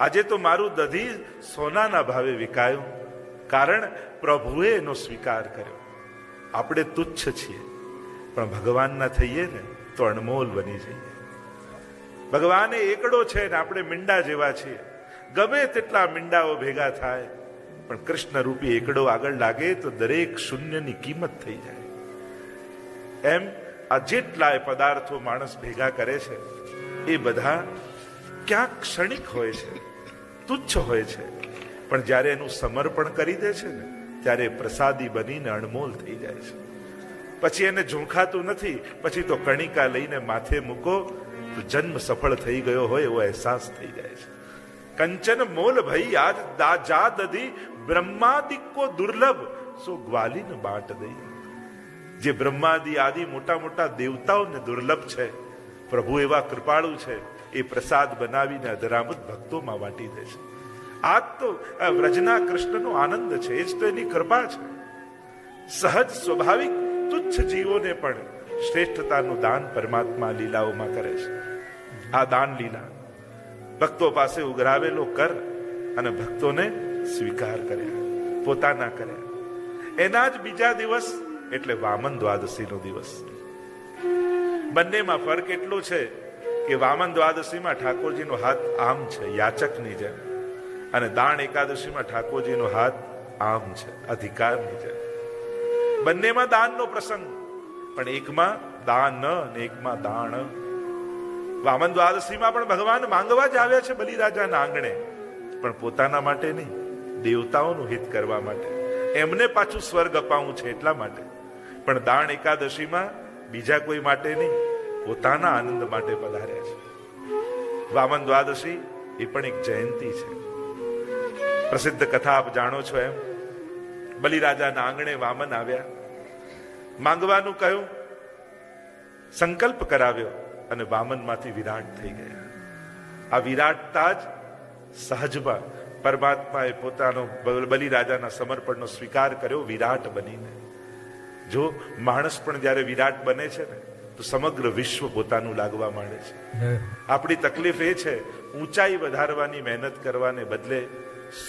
આજે તો મારું દધી સોનાના ભાવે વિકાયું. કારણ પ્રભુએ એનો સ્વીકાર કર્યો. આપણે તુચ્છ છીએ. પણ ભગવાનના થઈએ ને તો અણમોલ બની જઈએ. ભગવાને એકડો છે ને આપણે મીંડા જેવા છીએ. ગમે તેટલા મીંડાઓ ભેગા થાય, પણ કૃષ્ણ રૂપી એકડો આગળ લાગે તો દરેક શૂન્યની કિંમત થઈ જાય. એમ આ જેટલાય પદાર્થો માણસ ભેગા કરે છે, એ બધા ક્યાંક ક્ષણિક હોય છે, તુચ્છ હોય છે. પણ જ્યારે એનું સમર્પણ કરી દે છે ને, ત્યારે પ્રસાદી બનીને અણમોલ થઈ જાય છે. પછી એને ઝૂંખાતું નથી, પછી તો કણિકા લઈને માથે મૂકો, તો જન્મ સફળ થઈ ગયો હોય એવો અહેસાસ થઈ જાય છે. કંચન મોલ ભઈ આજ દાજા દધી બ્રહ્માદિકો દુર્લભ, સો ગ્વાલીન બાટ દઈ. જે બ્રહ્માદિ આદિ મોટા મોટા દેવતાઓને દુર્લભ છે, પ્રભુ એવા કૃપાળુ છે એ પ્રસાદ બનાવીને અધરામત ભક્તોમાં વાટી દે છે. આ તો વ્રજના કૃષ્ણનો આનંદ છે. એ જ તો એની કૃપા છે. સહજ સ્વાભાવિક તુચ્છ જીવોને પણ શ્રેષ્ઠતાનું દાન પરમાત્મા લીલાઓમાં કરે છે. આ દાન લીલા ભક્તો પાસે ઉઘરાવેલો કર અને ભક્તોને સ્વીકાર કર્યા, પોતાના કર્યા. એના જ બીજા દિવસ, એટલે વામન દ્વાદશીનો દિવસ. બંનેમાં ફરક એટલો છે કે વામન દ્વાદશીમાં ઠાકોરજીનો હાથ આમ છે, યાચકની જેમ. અને દાણ એકાદશીમાં ઠાકોરજીનો હાથ આમ છે, અધિકારની જેમ. બંનેમાં દાનનો પ્રસંગ. પણ એકમાં દાન અને એકમાં દાણ વામન દ્વાદશીમાં પણ ભગવાન માંગવા જ આવ્યા છે બલિરાજાના આંગણે. પણ પોતાના માટે નહીં, દેવતાઓનું હિત કરવા માટે. એમને પાછું સ્વર્ગ અપાવું છે એટલા માટે. પણ દાણ એકાદશીમાં બીજા કોઈ માટે નહીં. પોતાના આનંદ માટે પધાર્યા છે. વામન દ્વાદશી એ પણ એક જયંતી છે. પ્રસિદ્ધ કથા આપ જાણો છો એમ. બલિરાજાના આંગણે વામન આવ્યા. માંગવાનું કહ્યું. સંકલ્પ કરાવ્યો અને વામનમાંથી વિરાટ થઈ ગયા. આ વિરાટતા જ સહજમાં પરમાત્માએ પોતાનો બલિરાજાના સમર્પણનો સ્વીકાર કર્યો, વિરાટ બનીને. જો માણસ પણ જ્યારે વિરાટ બને છે ને તો સમગ્ર વિશ્વ પોતાનું લાગવા માંડે છે. આપણી તકલીફ એ છે ઊંચાઈ વધારવાની મહેનત કરવાને બદલે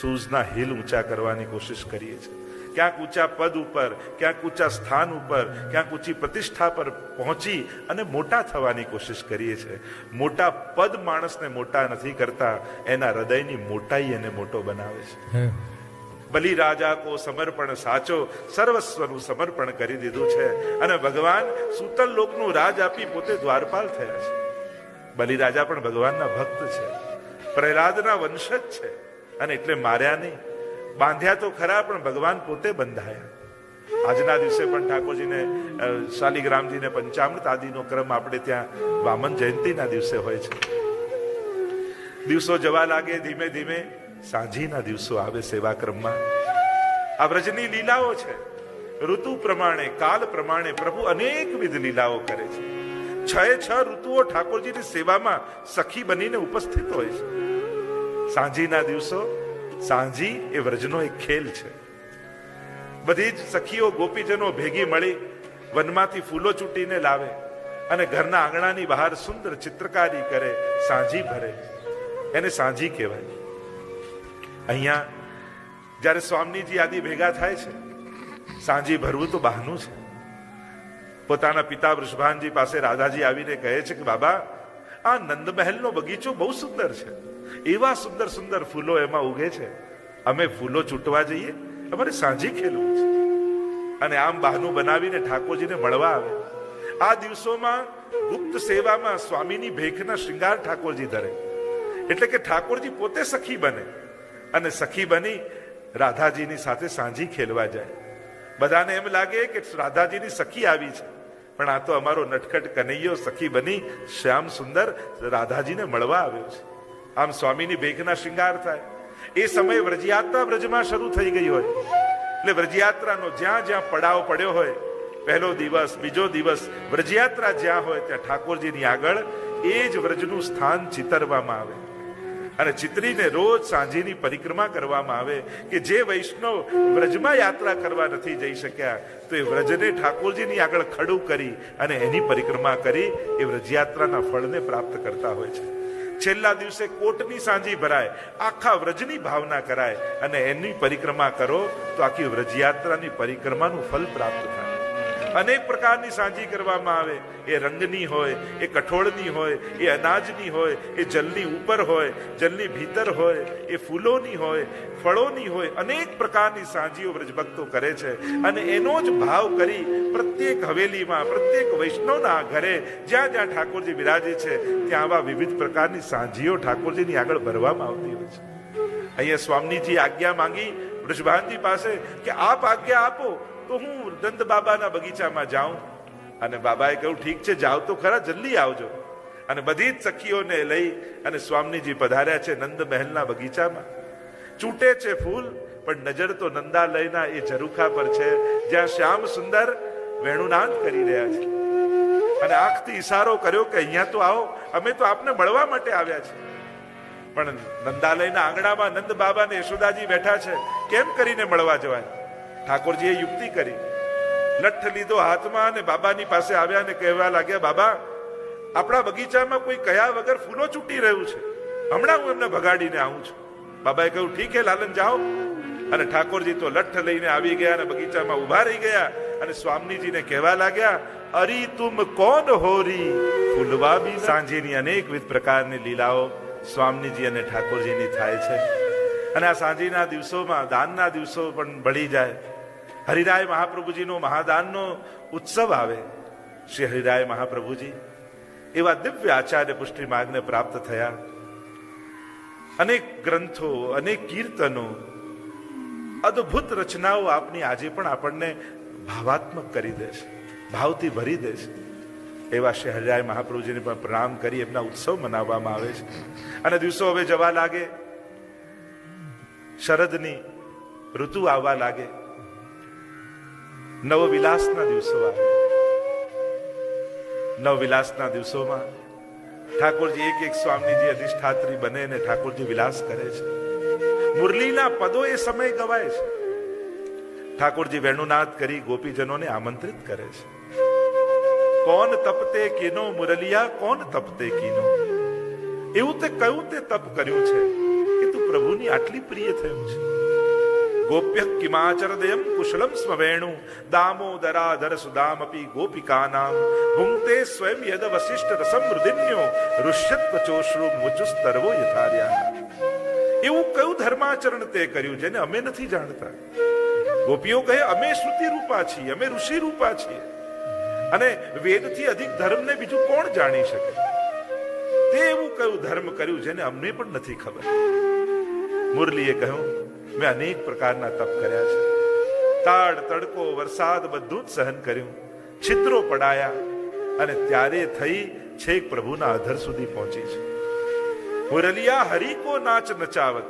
સૂઝના હિલ ઊંચા કરવાની કોશિશ કરીએ છીએ. ક્યાંક ઊંચા પદ ઉપર ક્યાંક ઊંચા સ્થાન ઉપર ક્યાંક ઊંચી પ્રતિષ્ઠા પર પહોંચી અને મોટા થવાની કોશિશ કરીએ છીએ. મોટા પદ માણસને મોટા નથી કરતા એના હૃદયની મોટાઈ એને મોટો બનાવે છે. બલિ રાજા કો સમર્પણ સાચો સર્વસ્વનું સમર્પણ કરી દીધું છે. અને ભગવાન સૂતલ લોકનું રાજ આપી પોતે દ્વારપાલ થયા છે. બલિ રાજા પણ ભગવાનના ભક્ત છે. પ્રહલાદના વંશજ છે. અને એટલે માર્યા નહીં. બાંધ્યા તો ખરા, પણ ભગવાન પોતે બંધાયા. આજના દિવસે પણ ઠાકોરજીને શાલિગ્રામજીને પંચામૃત આદિનો ક્રમ આપણે ત્યાં વામન જયંતિના દિવસે હોય છે. દિવસો જવા લાગે ધીમે ધીમે. સાંજીના દિવસો આવે સેવા ક્રમમાં આ વ્રજની લીલાઓ છે. ઋતુ પ્રમાણે, કાલ પ્રમાણે પ્રભુ અનેકવિધ લીલાઓ કરે છે. છ છ ઋતુઓ ઠાકોરજીની સેવામાં સખી બનીને ઉપસ્થિત હોય છે. સાંજીના દિવસો, સાંજી એ વ્રજનો એક ખેલ છે. બધી જ સખીઓ, ગોપીજનો ભેગી મળી વનમાંથી ફૂલો ચૂંટીને લાવે અને ઘરના આંગણાની બહાર સુંદર ચિત્રકારી કરે, સાંજી ભરે. એને સાંજી કહેવાય. અહીંયા જ્યારે સ્વામીજી આદિ ભેગા થાય છે, સાંજી ભરવું તો બહાનું છે. પોતાના પિતા વૃષભાનજી પાસે રાધાજી આવીને કહે છે કે, બાબા, આ નંદમહેલનો બગીચો બહુ સુંદર છે. એવા સુંદર સુંદર ફૂલો એમાં ઉગે છે. અમે ફૂલો ચૂંટવા જઈએ. અમારે સાંજી ખેલવું છે. અને આમ બહાનું બનાવીને ઠાકોરજીને મળવા આવે. આ દિવસોમાં ગુપ્ત સેવામાં સ્વામીની ભેખના શ્રીંગાર ઠાકોરજી ધરે. એટલે કે ઠાકોરજી પોતે સખી બને. અને સખી બની, રાધાજીની સાથે સાંજી ખેલવા જાય. બધાને એમ લાગે કે રાધાજીની સખી આવી છે. પણ આ તો અમારો નટખટ કનૈયો સખી બની, શ્યામ સુંદર રાધાજીને મળવા આવ્યો છે. આમ સ્વામીની ભેખના શિંગાર થાય. એ સમયે વ્રજયાત્રા વ્રજમાં શરૂ થઈ ગઈ હોય. એટલે વ્રજયાત્રાનો જ્યાં જ્યાં પડાવ પડ્યો હોય, પહેલો દિવસ, બીજો દિવસ વ્રજયાત્રા જ્યાં હોય, ત્યાં ઠાકોરજીની આગળ એ જ વ્રજનું સ્થાન ચિતરવામાં આવે. અને ચિત્રીને રોજ સાંજેની પરિક્રમા કરવામાં આવે કે જે વૈષ્ણવ વ્રજમાં યાત્રા કરવા નથી જઈ શક્યા, તો એ વ્રજને ઠાકોરજીની આગળ ખડું કરી અને એની પરિક્રમા કરી એ વ્રજયાત્રાના ફળને પ્રાપ્ત કરતા હોય છે. છેલ્લા દિવસે કોટની સાંજી ભરાય, આખા વ્રજની ભાવના કરાય અને એની પરિક્રમા કરો તો આખી વ્રજયાત્રાની પરિક્રમાનું ફલ પ્રાપ્ત થાય. અનેક પ્રકારની સાંજી કરવામાં આવે. એ રંગની હોય, એ કઠોળની હોય, એ અનાજની હોય, એ જલની ઉપર હોય, જલની ભીતર હોય, એ ફૂલોની હોય, ફળોની હોય, અનેક પ્રકારની સાંજીઓ વ્રજભક્તો કરે છે. અને એનો જ ભાવ કરી પ્રત્યેક હવેલીમાં, પ્રત્યેક વૈષ્ણવના ઘરે જ્યાં જ્યાં ઠાકોરજી બિરાજે છે, ત્યાં આવા વિવિધ પ્રકારની સાંજીઓ ઠાકોરજીની આગળ ભરવામાં આવતી હોય છે. અહીંયા સ્વામીજી આજ્ઞા માંગી વૃષભાનજી પાસે કે, આપ આજ્ઞા આપો તો હું નંદ બાબાના બગીચામાં જાઉં અને બાબાએ કહ્યું, ઠીક છે, જાઓ તો ખરા, જલ્દી આવજો. અને બધી જ સખીઓને લઈ અને સ્વામીજી પધાર્યા છે નંદ મહેલના બગીચામાં. ચૂંટે છે ફૂલ, પણ નજર તો નંદાલયના એ ઝરૂખા પર છે, જ્યાં શ્યામ સુંદર વેણુનાદ કરી રહ્યા છે. અને આંખથી ઈશારો કર્યો કે, અહીંયા તો આવો, અમે તો આપને મળવા માટે આવ્યા છે પણ નંદાલયના આંગણામાં નંદ બાબા ને યશોદાજી બેઠા છે, કેમ કરીને મળવા જવાય? ઠાકોરજીએ યુક્તિ કરી. લઠ્ઠ લીધો હાથમાં અને બાબાની પાસે આવ્યા અને કહેવા લાગ્યા, બાબા, આપણા બગીચામાં કોઈ કયા વગર ફૂલો ચૂંટી રહ્યું છે? હમણાં હું એમને ભગાડીને આવું છું. બાબાએ કહ્યું, ઠીક હે, લાલન, જાઓ. અને ઠાકોરજી તો લઠ્ઠ લઈને આવી ગયા અને બગીચામાં ઊભા રહી ગયા અને સ્વામીજીને કહેવા લાગ્યા, અરી તુમ કોણ હોરી ફૂલવા બી સાંજેની અનેકવિધ પ્રકારની લીલાઓ સ્વામીજી અને ઠાકોરજીની થાય છે. અને આ સાંજીના દિવસોમાં, દાનના દિવસો પણ બળી જાય. હરિરાય મહાપ્રભુજીનો મહાદાનનો ઉત્સવ આવે. શ્રી હરિરાય મહાપ્રભુજી, એવા દિવ્ય આચાર્ય પુષ્ટિ માર્ગને પ્રાપ્ત થયા. અનેક ગ્રંથો, અનેક કીર્તનો, અદ્ભુત રચનાઓ આપની આજે પણ આપણને ભાવાત્મક કરી દેશે, ભાવથી ભરી દેશે. એવા શ્રી હરિરાય મહાપ્રભુજીને પણ પ્રણામ કરી એમના ઉત્સવ મનાવવામાં આવે છે. અને દિવસો હવે જવા લાગે. શરદની ઋતુ આવવા લાગે. નવવિલાસના દિવસો આવે નવવિલાસના દિવસોમાં ઠાકોરજી એક એક સ્વામીજી અધિષ્ઠાત્રી બને ને ઠાકોરજી વિલાસ કરે છે. મુરલીના પદો એ સમય ગવાય છે. ઠાકોરજી વેણુનાથ કરી ગોપીજનોને આમંત્રિત કરે છે. કોણ તપતે કીનો મુરલિયા, કોણ તપતે કીનો? એવું તે કયું તે તપ કર્યું છે કે તું પ્રભુની આટલી પ્રિય થયું છે? ગોપ્ય કિમાચરદયમ કુશલમ સ્મવેણુ દામોદરાધર સુદામપી ગોપિકાનામ ભુંક્તે સ્વયં યદ વશિષ્ઠ રસમ મૃદિન્યો ઋષ્યત્વ ચોશ્રુ મુચુસ્તરવો યથાર્યા એવું કયું ધર્માચરણ તે કર્યું જેને અમે નથી જાણતા? ગોપીઓ કહે, અમે શ્રુતિ રૂપા છીએ, અમે ઋષિ રૂપા છીએ. અને વેદથી અધિક ધર્મને બીજું કોણ જાણી શકે? તે એવું કયું ધર્મ કર્યું જેને અમને પણ નથી ખબર? મુરલીએ કહ્યું મેં અનેક પ્રકારના તપ કર્યા છે. તાડ, તડકો, વરસાદ બધું જ સહન કર્યું. છિદ્રો પડાયા અને ત્યારે થઈ છેક પ્રભુના અધર સુધી પહોંચી છે. મુરલિયા હરી કો નાચ નચાવત.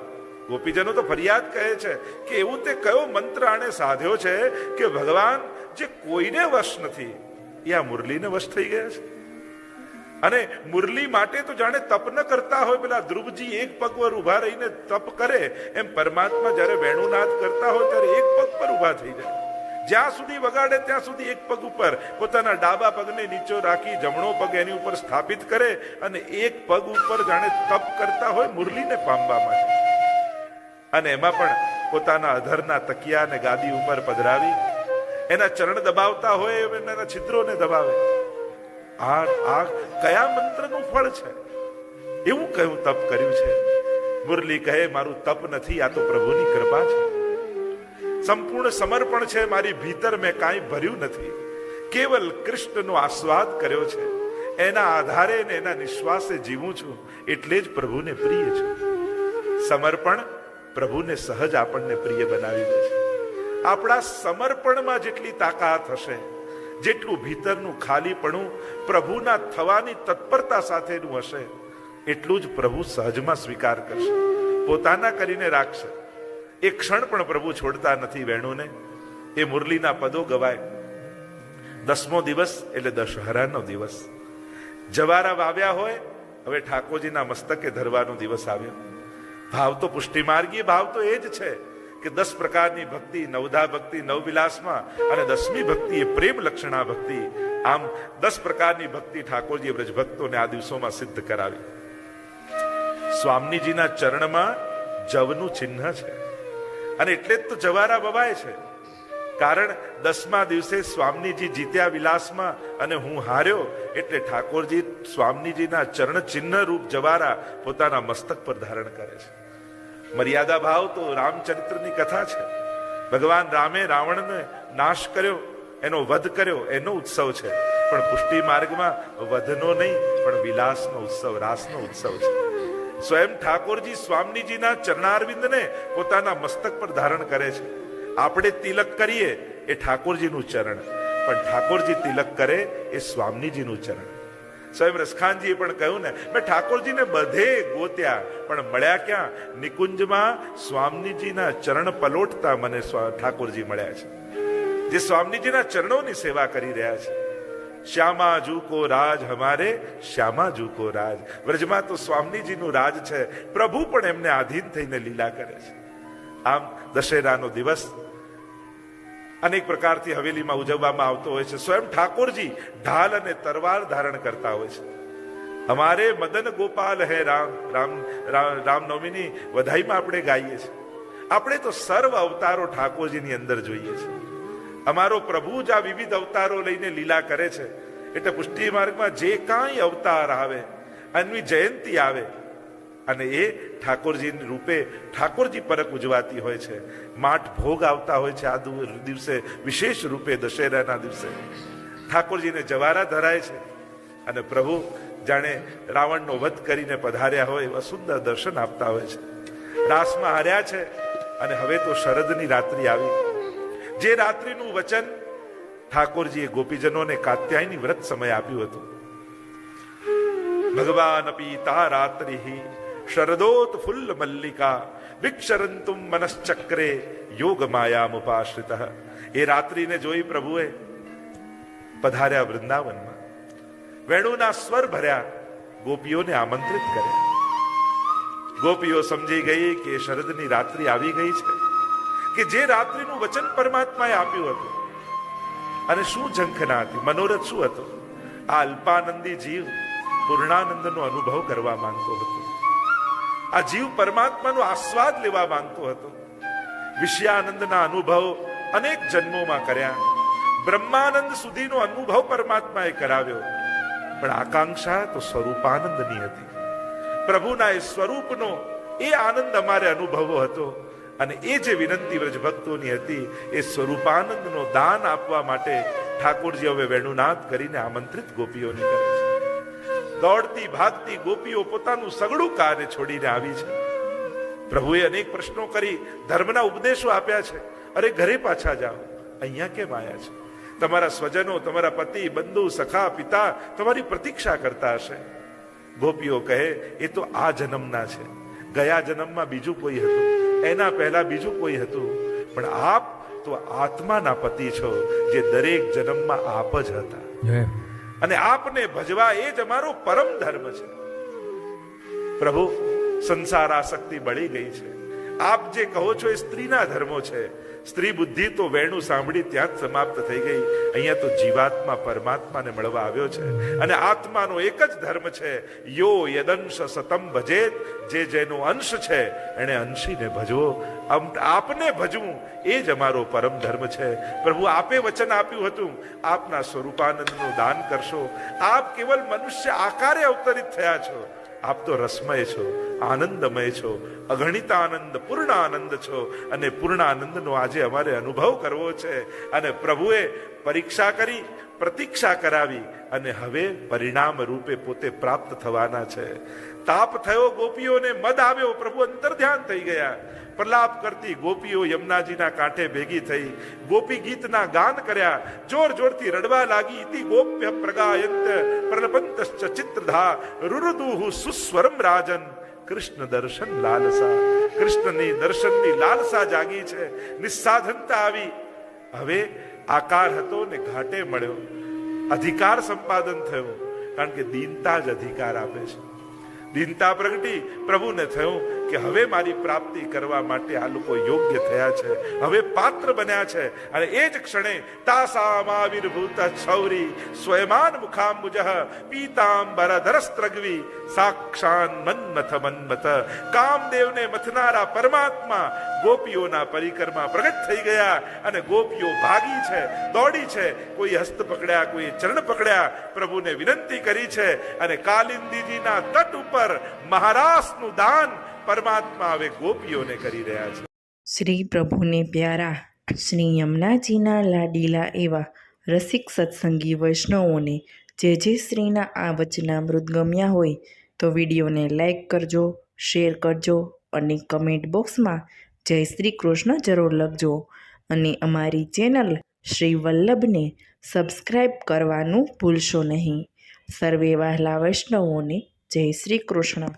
ગોપીજનો તો ફરિયાદ કહે છે કે એવું તે કયો મંત્ર આણે સાધ્યો છે કે ભગવાન જે કોઈને વશ નથી, એ આ મુરલીને વશ થઈ ગયા છે. અને મુરલી માટે તો જાણે તપ ન કરતા હોય પેલા ધ્રુવજી એક પગ પર ઊભા રહીને તપ કરે, એમ પરમાત્મા જ્યારે વેણુનાથ કરતા હોય ત્યારે એક પગ પર ઊભા થઈ જાય. જ્યાં સુધી વગાડે ત્યાં સુધી એક પગ ઉપર, પોતાના ડાબા પગને નીચો રાખી જમણો પગ એની ઉપર સ્થાપિત કરે અને એક પગ ઉપર જાણે તપ કરતા હોય મુરલીને પામવા માટે. અને એમાં પણ પોતાના અધરના તકિયા અને ગાદી ઉપર પધરાવી, એના ચરણ દબાવતા હોય એના છિદ્રોને દબાવે. આ આ કયા મંત્રનું ફળ છે? એવું કયું તપ કર્યું છે? મુરલી કહે, મારું તપ નથી, આ તો પ્રભુની કૃપા છે. સંપૂર્ણ સમર્પણ છે, મારી ભીતર મેં કાંઈ ભર્યું નથી. કેવલ કૃષ્ણનો આસ્વાદ કર્યો છે. એના આધારે ને એના નિશ્વાસે જીવું છું, એટલે જ પ્રભુને પ્રિય છે. સમર્પણ પ્રભુને સહજ આપણને પ્રિય બનાવી દે છે. આપણા સમર્પણમાં જેટલી તાકાત હશે જેટલું ભીતરનું ખાલીપણું પ્રભુના થવાની તત્પરતા સાથેનું હશે, એટલું જ પ્રભુ સહજમાં સ્વીકાર કરશે. પોતાના કરીને રાખશે. એ ક્ષણ પણ પ્રભુ છોડતા નથી વેણુને. એ મુરલીના પદો ગવાય. દસમો દિવસ એટલે દશહરાનો દિવસ. જવારા વાવ્યા હોય, હવે ઠાકોરજીના મસ્તકે ધરવાનો દિવસ આવ્યો. ભાવ તો પુષ્ટિમાર્ગીય, ભાવ તો એ જ છે. કે દસ પ્રકારની ભક્તિ, નવધા ભક્તિ, નવવિલાસમાં અને દસમી ભક્તિ એ પ્રેમ લક્ષણા ભક્તિ. આમ દસ પ્રકારની ભક્તિ ઠાકોરજી ભક્તોને આ દિવસોમાં સિદ્ધ કરાવી. સ્વામીજીના ચરણમાં જવનું ચિહ્ન છે. અને એટલે જ તો જવારા બવાય છે. કારણ દસમા દિવસે સ્વામીજી જીત્યા વિલાસમાં અને હું હાર્યો એટલે ઠાકોરજી સ્વામીજીના ચરણ ચિહ્ન રૂપ જવારા પોતાના મસ્તક પર ધારણ કરે છે. મર્યાદા ભાવ તો રામચરિત્રની કથા છે. ભગવાન રામે રાવણને નાશ કર્યો, એનો વધ કર્યો, એનો ઉત્સવ છે. પણ પુષ્ટિ માર્ગમાં વધનો નહીં, પણ વિલાસનો ઉત્સવ, રાસનો ઉત્સવ છે. સ્વયં ઠાકોરજી સ્વામીજીના ચરણારવિંદને પોતાના મસ્તક પર ધારણ કરે છે. આપણે તિલક કરીએ એ ઠાકોરજીનું ચરણ, પણ ઠાકોરજી તિલક કરે એ સ્વામીજીનું ચરણ. સ્વયં રસખાનજીએ પણ કહ્યું ને, મેં ઠાકોરજીને બધે ગોત્યા, પણ મળ્યા ક્યાં? નિકુંજમાં સ્વામીજીના ચરણ પલોટતા મને ઠાકોરજી મળ્યા છે. જે સ્વામીજીના ચરણોની સેવા કરી રહ્યા છે. શ્યામા જુકો રાજ હમારે, શ્યામા જુકો રાજ. વ્રજમાં તો સ્વામીજીનું રાજ છે. પ્રભુ પણ એમને આધીન થઈને લીલા કરે છે. આમ દશેરાનો દિવસ અનેક પ્રકારથી હવેલીમાં ઉજવવામાં આવતો હોય છે. સ્વયં ઠાકોરજી ઢાલ અને તરવાર ધારણ કરતા હોય છે. અમારે મદન ગોપાલ હે રામ રામ રામનવમીની વધાઈમાં આપણે ગાઈએ છીએ. આપણે તો સર્વ અવતારો ઠાકોરજીની અંદર જોઈએ છીએ. અમારો પ્રભુ જ આ વિવિધ અવતારો લઈને લીલા કરે છે. એટલે પુષ્ટિ માર્ગમાં જે કાંઈ અવતાર આવે, અન્વી જયંતી આવે અને એ ઠાકોરજી રૂપે ઠાકોરજી પરક ઉજવાતી હોય છે. માઠ ભોગ આવતા હોય છે આ દિવસે, વિશેષ રૂપે દશેરાના દિવસે. ઠાકોરજીને જવારા ધરાય છે. અને પ્રભુ જાણે રાવણનો વધ કરીને પધાર્યા હોય એવા સુંદર દર્શન આપતા હોય છે. રાસમાં હાર્યા છે અને હવે તો શરદની રાત્રિ આવી. જે રાત્રિનું વચન ઠાકોરજીએ ગોપીજનોને કાત્યાયની વ્રત સમય આપ્યું હતું. ભગવાન પીતા રાત્રિ શરદોત ફુલ્લ મલ્લિકા વિક્ષરંતુમ મનશ્ચક્રે યોગ માયા મુપાશ્રિત એ રાત્રિને જોઈ પ્રભુએ પધાર્યા વૃંદાવનમાં વેણુના સ્વર ભર્યા ગોપીઓને આમંત્રિત કર્યા ગોપીઓ સમજી ગઈ કે શરદની રાત્રિ આવી ગઈ છે કે જે રાત્રિનું વચન પરમાત્માએ આપ્યું હતું અને શું ઝંખના હતી મનોરથ શું હતો આ અલ્પાનંદી જીવ પૂર્ણાનંદનો અનુભવ કરવા માંગતો હતો। આ જીવ પરમાત્માનો આસ્વાદ લેવા માંગતો હતો. વિષયાનંદના અનુભવ અનેક જન્મોમાં કર્યા. બ્રહ્માનંદ સુધીનો અનુભવ પરમાત્માએ કરાવ્યો. પણ આકાંક્ષા તો સ્વરૂપાનંદની હતી. પ્રભુના એ સ્વરૂપનો એ આનંદ અમારે અનુભવો હતો અને એ જે વિનંતી વ્રજ ભક્તોની હતી, એ સ્વરૂપાનંદનો દાન આપવા માટે ઠાકોરજી હવે વેણુનાથ કરીને આમંત્રિત ગોપીઓને કરે દોડતી, ભાગતી ગોપીઓ પોતાનું સગડું કાર્ય છોડીને આવી છે? પ્રભુએ અનેક પ્રશ્નો કરી, ધર્મના ઉપદેશો આપ્યા છે. અરે, ઘરે પાછા જાઓ. અહીંયા કેમ આવ્યા છે? તમારા સ્વજનો, તમારા પતિ, બંધુ, સખા, પિતા તમારી પ્રતીક્ષા કરતા હશે. ગોપીઓ કહે, એ તો આ જન્મના છે. ગયા જન્મમાં બીજું કોઈ હતું. એના પહેલા બીજું કોઈ હતું. પણ આપ તો આત્માના પતિ છો, જે દરેક જન્મમાં આપ જ હતા. અને આપને ભજવા એ જ અમારો પરમ ધર્મ છે. પ્રભુ, સંસાર આસક્તિ બળી ગઈ છે. આપ જે કહો છો એ સ્ત્રીના ધર્મો છે. સ્ત્રી બુદ્ધિ તો વેણું સાંભળી ત્યાં જ સમાપ્ત થઈ ગઈ. અહીંયા તો જીવાત્મા પરમાત્માને મળવા આવ્યો છે. અને આત્માનો એક જ ધર્મ છે, યો યદંશ સતમ ભજે જે જેનો અંશ છે એને અંશીને ભજવો. આપને ભજવું, એ જ અમારો પરમ ધર્મ છે. પ્રભુ, આપે વચન આપ્યું હતું. આપના સ્વરૂપાનંદનું દાન કરશો. આપ કેવલ મનુષ્ય આકારે અવતરિત થયા છો. આપ તો રસમય છો, આનંદમય છો અગણિત આનંદ પૂર્ણ આનંદ છો. અને પૂર્ણ આનંદનો આજે અમારે અનુભવ કરવો છે. અને પ્રભુએ પરીક્ષા કરી પ્રતીક્ષા કરાવી અને હવે પરિણામ રૂપે પોતે પ્રાપ્ત થવાના છે. તાપ થયો, ગોપીઓને મદ આવ્યો, પ્રભુ અંતર ધ્યાન થઈ ગયા. પ્રલાપ કરતી ગોપીઓ યમુનાજીના કાંઠે ભેગી થઈ, ગોપી ગીતના ગાન કર્યા, જોર જોરથી રડવા લાગી, ઇતિ ગોપ્ય પ્રગાયંત પ્રલપંત ચિત્રધા, રુરુદુહુ સુસ્વરમ રાજન, કૃષ્ણ દર્શન લાલસા. કૃષ્ણની દર્શનની લાલસા જાગી છે, નિસ્સાધનતા આવી. હવે આકાર હતો ને ઘાટે મળ્યો. અધિકાર સંપાદન થયું, કારણ કે દીનતા જ અધિકાર આપે છે. દીનતા પ્રગટી પ્રભુને થયું કે હવે મારી પ્રાપ્તિ કરવા માટે આ લોકો યોગ્ય થયા છે. હવે પાત્ર બન્યા છે. અને એ જ ક્ષણે તાસામાવિર્ભૂત છૌરી સ્વયમાન મુખાંબુજ પીતાંબર ધરસ્ત્રગવી સાક્ષાન મન્મથ મન્મથ. કામદેવને મથનારા પરમાત્મા ગોપીઓના પરિકરમાં પ્રગટ થઈ ગયા અને ગોપીઓ ભાગી છે, દોડી છે. કોઈ હસ્ત પકડ્યા, કોઈ ચરણ પકડ્યા, પ્રભુને વિનંતી કરી છે. અને કાલિંદીજીના તટ ઉપર મહારાષ્ટ્રનું દાન પરમાત્મા હવે ગોપીઓને કરી રહ્યા છે. શ્રી પ્રભુને પ્યારા, શ્રી યમુનાજીના લાડીલા એવા રસિક સત્સંગી વૈષ્ણવોને જે જે શ્રીના આ વચનામૃત ગમ્યા હોય તો વિડીયોને લાઇક કરજો, શેર કરજો અને કમેન્ટ બોક્સમાં જય શ્રી કૃષ્ણ જરૂર લખજો અને અમારી ચેનલ શ્રી વલ્લભને સબસ્ક્રાઈબ કરવાનું ભૂલશો નહીં. સર્વે વહાલા વૈષ્ણવોને જય શ્રી કૃષ્ણ.